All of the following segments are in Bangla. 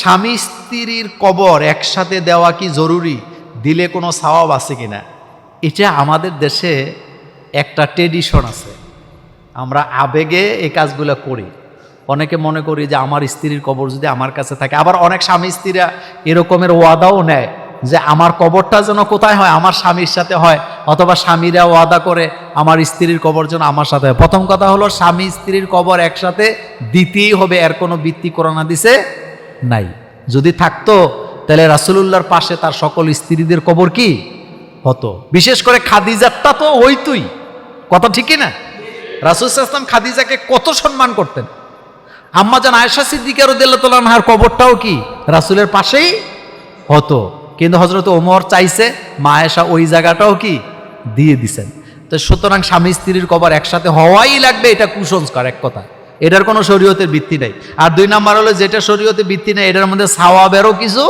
স্বামী স্ত্রীর কবর একসাথে দেওয়া কি জরুরি? দিলে কোনো সওয়াব আছে কিনা এটা আমাদের দেশে একটা ট্রেডিশন আছে। আমরা আবেগে এই কাজগুলো করি। অনেকে মনে করি যে আমার স্ত্রীর কবর যদি আমার কাছে থাকে, আবার অনেক স্বামী স্ত্রীরা এরকমের ওয়াদাও নেয় যে আমার কবরটা যেন কোথায় হয়, আমার স্বামীর সাথে হয়, অথবা স্বামীরা ওয়াদা করে আমার স্ত্রীর কবর যেন আমার সাথে হয়। প্রথম কথা হলো, স্বামী স্ত্রীর কবর একসাথে দিতেই হবে, এর কোনো বৃত্তি করোনা দিছে নাই। যদি থাকতো, তাহলে রাসুলুল্লাহর পাশে তার সকল স্ত্রীদের কবর কি? হতো। বিশেষ করে খাদিজারটা তো হইতুই। কথা ঠিকই না রাসুল ইসলাম খাদিজাকে কত সম্মান করতেন। আম্মা জান আয়সা সিদ্দিকার উদ্দার কবরটাও কি? রাসুলের পাশেই হতো। কিন্তু হজরত ওমর চাইছে, মা আয়েশা ওই জায়গাটাও কি? দিয়ে দিছেন। তো সুতরাং স্বামী স্ত্রীর কবর একসাথে হওয়াই লাগবে, এটা কুসংস্কার, এক কথা এটার কোনো শরীয়তের ভিত্তি নেই। আর দুই নাম্বার হলো, যেটা শরীয়তের ভিত্তি নেই, এটার মধ্যে সাওয়াবেরও কিছু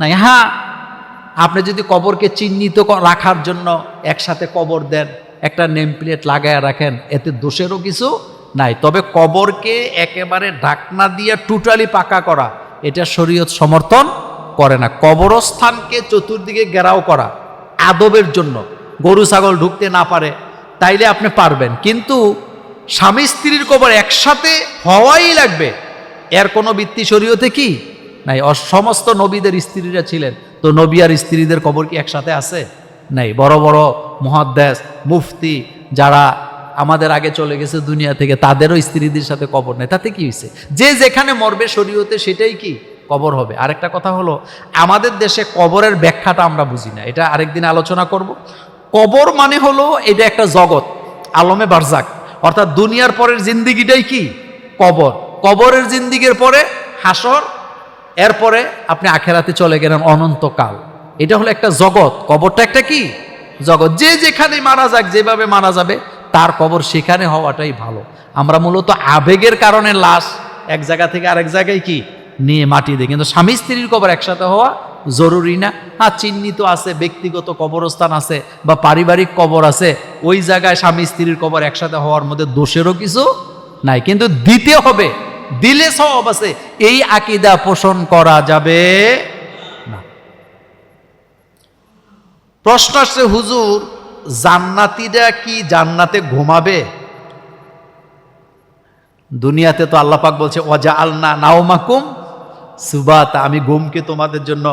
নাই। হ্যাঁ আপনি যদি কবরকে চিহ্নিত রাখার জন্য একসাথে কবর দেন, একটা নেম প্লেট লাগায় রাখেন, এতে দোষেরও কিছু নাই। তবে কবরকে একেবারে ঢাকনা দিয়ে টোটালি পাকা করা, এটা শরীয়ত সমর্থন করে না। কবরস্থানকে চতুর্দিকে ঘেরাও করা, আদবের জন্য। গরু, ছাগল ঢুকতে না পারে, তাইলে আপনি পারবেন। কিন্তু স্বামী স্ত্রীর কবর একসাথে হওয়াই লাগবে। এর কোনো বৃত্তি শরীয়তে কি? নাই সমস্ত নবীদের স্ত্রীরা ছিলেন। তো নবী আর স্ত্রীদের কবর কি একসাথে আছে? নাই, বড় বড় মহাদ্দেশ, মুফতি যারা আমাদের আগে চলে গেছে দুনিয়া থেকে, তাদেরও স্ত্রীদের সাথে কবর নেই। তাতে কি হয়েছে? যে যেখানে মরবে শরীয়তে সেটাই কি? কবর হবে। আরেকটা কথা হলো, আমাদের দেশে কবরের ব্যাখ্যাটা আমরা বুঝি না। এটা আরেকদিন আলোচনা করব। কবর মানে হলো, এটা একটা জগৎ, আলমে বারজাক। অর্থাৎ দুনিয়ার পরের জিন্দিগিটাই কি? কবর। কবরের জিন্দিগির পরে হাসর, এরপরে আপনি আখেরাতে চলে গেলেন অনন্তকাল। এটা হলো একটা জগৎ। কবরটা একটা কি? জগৎ। যে যেখানে মারা যাক, যেভাবে মারা যাবে, তার কবর সেখানে হওয়াটাই ভালো। আমরা মূলত আবেগের কারণে লাশ এক জায়গা থেকে আরেক জায়গায় কি? নিয়ে মাটি দিই কিন্তু স্বামী স্ত্রীর কবর একসাথে হওয়া জরুরি না। হ্যাঁ চিহ্নিত আছে, ব্যক্তিগত কবরস্থান আছে বা পারিবারিক কবর আছে, ওই জায়গায় স্বামী স্ত্রীর কবর একসাথে হওয়ার মধ্যে দোষেরও কিছু নাই। কিন্তু দিতে হবে, দিলে সব আছে, এই আকিদা পোষণ করা যাবে প্রশ্ন আসছে, হুজুর, জান্নাতিরা কি জান্নাতে ঘুমাবে? দুনিয়াতে তো আল্লাহ পাক বলছে অজা আলনা নাওমাকুম সুবাত, আমি ঘুমকে তোমাদের জন্য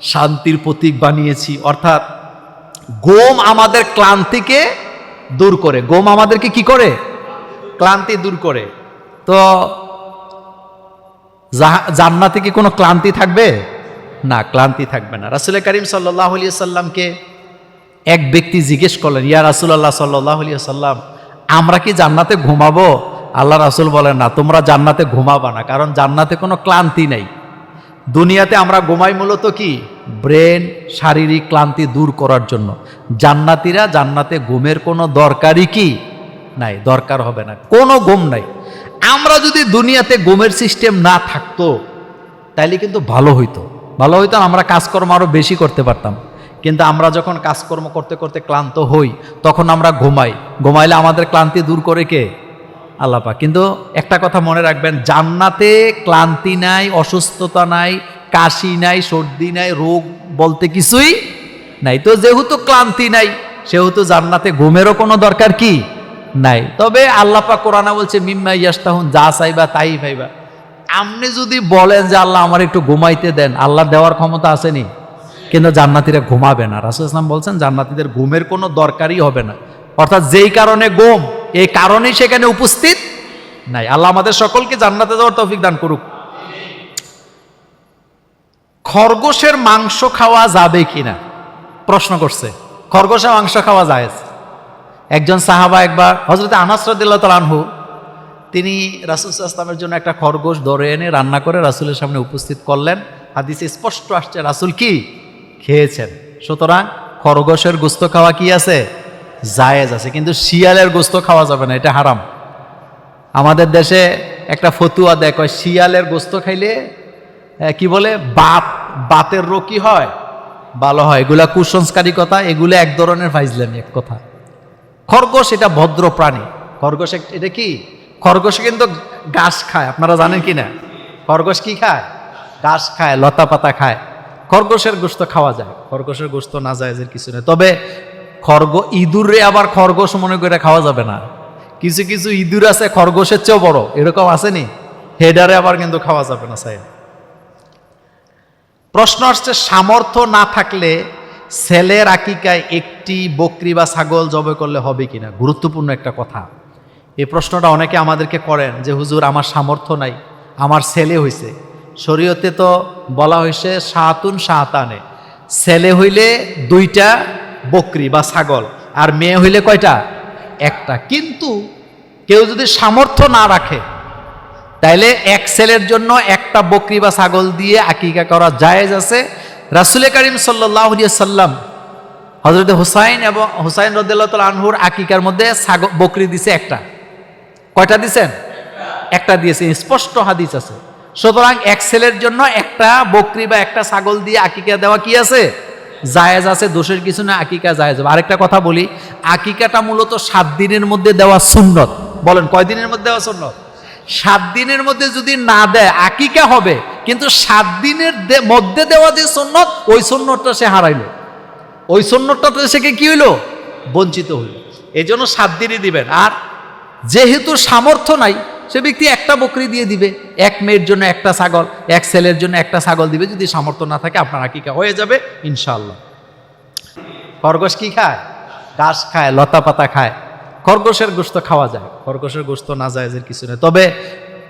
শান্তির প্রতীক বানিয়েছি। অর্থাৎ, গোম আমাদের ক্লান্তিকে দূর করে। গোম আমাদেরকে কি করে? ক্লান্তি দূর করে। তো জান্নাতে কি কোনো ক্লান্তি থাকবে? না, ক্লান্তি থাকবে না। রাসুল করিম সাল্লাহ সাল্লামকে এক ব্যক্তি জিজ্ঞেস করলেন, ইয়া রাসুল্লাহ সাল্লাহ সাল্লাম আমরা কি জান্নাতে ঘুমাবো? আল্লাহ রাসুল বলেন, না, তোমরা জান্নাতে ঘুমাবা না, কারণ জান্নাতে কোনো ক্লান্তি নেই। দুনিয়াতে আমরা ঘুমাই মূলত কি? ব্রেন, শারীরিক ক্লান্তি দূর করার জন্য। জান্নাতিরা জান্নাতে ঘুমের কোনো দরকারই কি? নাই, দরকার হবে না। কোনো ঘুম নাই। আমরা যদি দুনিয়াতে ঘুমের সিস্টেম না থাকতো, তাইলে কিন্তু ভালো হইতো। ভালো হইতো আমরা কাজকর্ম আরও বেশি করতে পারতাম। কিন্তু আমরা যখন কাজকর্ম করতে করতে ক্লান্ত হই, তখন আমরা ঘুমাই। ঘুমাইলে আমাদের ক্লান্তি দূর করে কে? আল্লাপা কিন্তু একটা কথা মনে রাখবেন, জান্নাতে ক্লান্তি নাই, অসুস্থতা নাই, কাশি নাই, সর্দি নাই, রোগ বলতে কিছুই নাই। তো যেহেতু ক্লান্তি নাই, সেহেতু জান্নাতে ঘুমেরও কোনো দরকার কি নাই। তবে আল্লাপা কোরআনা বলছে, মিম্মা ইয়াস্তাহুন যা চাইবা তাই পাইবা। আপনি যদি বলেন যে, আল্লাহ আমার একটু ঘুমাইতে দেন, আল্লাহ দেওয়ার ক্ষমতা আসেনি কিন্তু জান্নাতিরা ঘুমাবে না। রাসুল ইসলাম বলছেন, জান্নাতিদের ঘুমের কোনো দরকারই হবে না। অর্থাৎ যেই কারণে গোম এই কারণেই সেখানে উপস্থিত নাই। আল্লাহ আমাদের সকলকে জান্নাতে যাওয়ার তৌফিক দান করুক। খরগোশের মাংস খাওয়া যাবে কিনা? প্রশ্ন করছে। খরগোশের মাংস খাওয়া যায় একজন সাহাবা একবার হজরত আনাস রদুল্লাহ আনহু, তিনি রাসুল ইসলামের জন্য একটা খরগোশ ধরে এনে রান্না করে রাসুলের সামনে উপস্থিত করলেন। হাদিসে স্পষ্ট আসছে, রাসুল কি? খেয়েছেন। সুতরাং খরগোশের গোস্ত খাওয়া কি আছে? জায়েজ আছে, কিন্তু শিয়ালের গোস্ত খাওয়া যাবে না, এটা হারাম। আমাদের দেশে একটা ফতুয়া দেয়, কয় শিয়ালের গোস্ত খাইলে কি বলে বাত বাতের রোগ কি হয়, ভালো হয়। এগুলা কুসংস্কারী কথা, এগুলো এক ধরনের ফাইজলামি, এক কথা। খরগোশ এটা ভদ্র প্রাণী। খরগোশ এটা কি? খরগোশ কিন্তু ঘাস খায়, আপনারা জানেন কি না? খরগোশ কি খায়? ঘাস খায় লতা পাতা খায়। খরগোশের গোস্ত খাওয়া যায়, খরগোশের গোস্ত না যায় কিছু নেই। তবে খরগ ইঁদুরে আবার খরগোশ মনে করে খাওয়া যাবে না। কিছু কিছু ইঁদুর আছে, খরগোশের চেয়েও বড়। এরকম আসেনি। হেডারে আবার কিন্তু খাওয়া যাবে না, সাহেব। প্রশ্ন আসছে, সামর্থ্য না থাকলে ছেলের আকিকায় একটি বকরি বা ছাগল জবে করলে হবে কিনা? গুরুত্বপূর্ণ একটা কথা। এই প্রশ্নটা অনেকে আমাদেরকে করেন যে, হুজুর, আমার সামর্থ্য নাই, আমার ছেলে হইছে। শরীয়তে তো বলা হয়েছে সাহাতুন সাহাতানে ছেলে হইলে দুইটা বকরি বা ছাগল। আর মেয়ে হইলে কয়টা? একটা। কিন্তু কেউ যদি সামর্থ্য না রাখে, তাইলে এক ছেলের জন্য একটা বকরি বা ছাগল দিয়ে আকিকা করা জায়েজ আছে। রাসুল করিম সাল্লাহ সাল্লাম হজরত হুসাইন এবং হুসাইন রদুল্লাহ আনহুর আকিকার মধ্যে ছাগল, বকরি দিছে একটা। কয়টা দিছেন? একটা দিয়েছে। স্পষ্ট হাদিস আছে। সুতরাং এক ছেলের জন্য একটা বকরি বা একটা ছাগল দিয়ে আকিকা দেওয়া কি আছে? জায়েজ আছে, দোষের কিছু না, আকিকা জায়েজ হবে। আরেকটা কথা বলি, আকিকাটা মূলত সাত দিনের মধ্যে দেওয়া সুন্নত। বলেন, কয় দিনের মধ্যে দেওয়া সুন্নত? সাত দিনের মধ্যে যদি না দেয়, আকিকা হবে, কিন্তু সাত দিনের মধ্যে দেওয়া যে সন্ন্যত ওই সন্ন্যতটা সে হারাইলো। ওই সন্ন্যতটা সে কি হইল? বঞ্চিত হইল। এই জন্য সাত দিনই দিবেন। আর যেহেতু সামর্থ্য নাই সে ব্যক্তি একটা বকরি দিয়ে দিবে। এক মেয়ের জন্য একটা ছাগল, এক ছেলের জন্য একটা ছাগল দিবে। যদি সামর্থ্য না থাকে, আপনার আকিকা হয়ে যাবে ইনশাল্লাহ খরগোশ কি খায়? ঘাস খায়, লতা পাতা খায়। খরগোশের গোস্ত খাওয়া যায়। খরগোশের গোস্ত না যায় এর কিছু নেই। তবে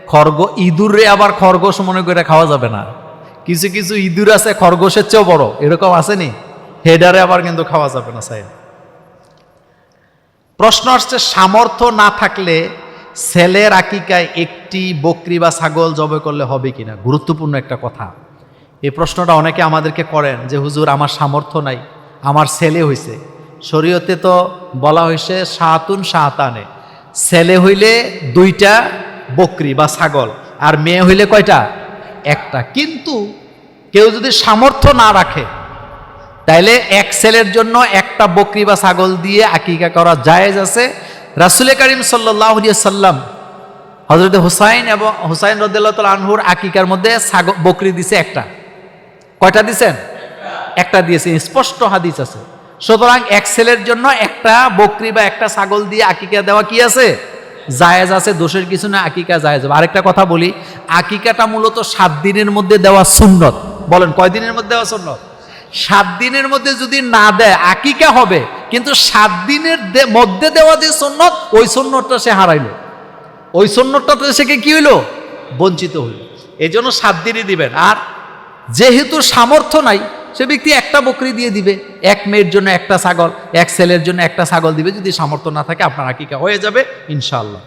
খরগ, ইঁদুরে আবার খরগোশ মনে করে খাওয়া যাবে না। কিছু কিছু ইঁদুর আছে, খরগোশের চেয়েও বড়। এরকম আসেনি? হেডারে আবার কিন্তু খাওয়া যাবে না সাহেব প্রশ্ন আসছে, সামর্থ্য না থাকলে ছেলের আকিকায় একটি বকরি বা ছাগল জবে করলে হবে কিনা? গুরুত্বপূর্ণ একটা কথা। এই প্রশ্নটা অনেকে আমাদেরকে করেন যে, হুজুর, আমার সামর্থ্য নাই, আমার ছেলে হইছে। শরীয়তে তো বলা হয়েছে সাহাতুন সাহাতানে ছেলে হইলে দুইটা বকরি বা ছাগল, আর মেয়ে হইলে কয়টা? একটা। কিন্তু কেউ যদি সামর্থ্য না রাখে, তাইলে এক ছেলের জন্য একটা বকরি বা ছাগল দিয়ে আকিকা করা জায়েজ আছে রাসুল করিম সাল্লাহ সাল্লাম হজরত হুসাইন এবং হুসাইন রদুল্লাহ আনহুর আকিকার মধ্যে ছাগল বকরি দিছে একটা। কয়টা দিছেন? একটা দিয়েছে, স্পষ্ট হাদিস আছে। সুতরাং এক ছেলের জন্য একটা বকরি বা একটা ছাগল দিয়ে আকিকা দেওয়া কি আছে? জায়েজ আছে, দোষের কিছু না, আকিকা জায়েজ হবে। আরেকটা কথা বলি, আকিকাটা মূলত সাত দিনের মধ্যে দেওয়া সুন্নত। বলেন কয় দিনের মধ্যে দেওয়া সুন্নত? সাত দিনের মধ্যে যদি না দেয়, আকিকা হবে। কিন্তু সাত দিনের মধ্যে দেওয়া যে সন্ন্যত ওই সন্ন্যতটা সে হারাইল। ওই সন্ন্যতটা তো সে কি হইল? বঞ্চিত হইল। এই জন্য সাত দিনই দিবেন। আর যেহেতু সামর্থ্য নাই, সে ব্যক্তি একটা বকরি দিয়ে দিবে। এক মেয়ের জন্য একটা ছাগল, এক ছেলের জন্য একটা ছাগল দিবে। যদি সামর্থ্য না থাকে, আপনার আকিকা হয়ে যাবে, ইনশাআল্লাহ।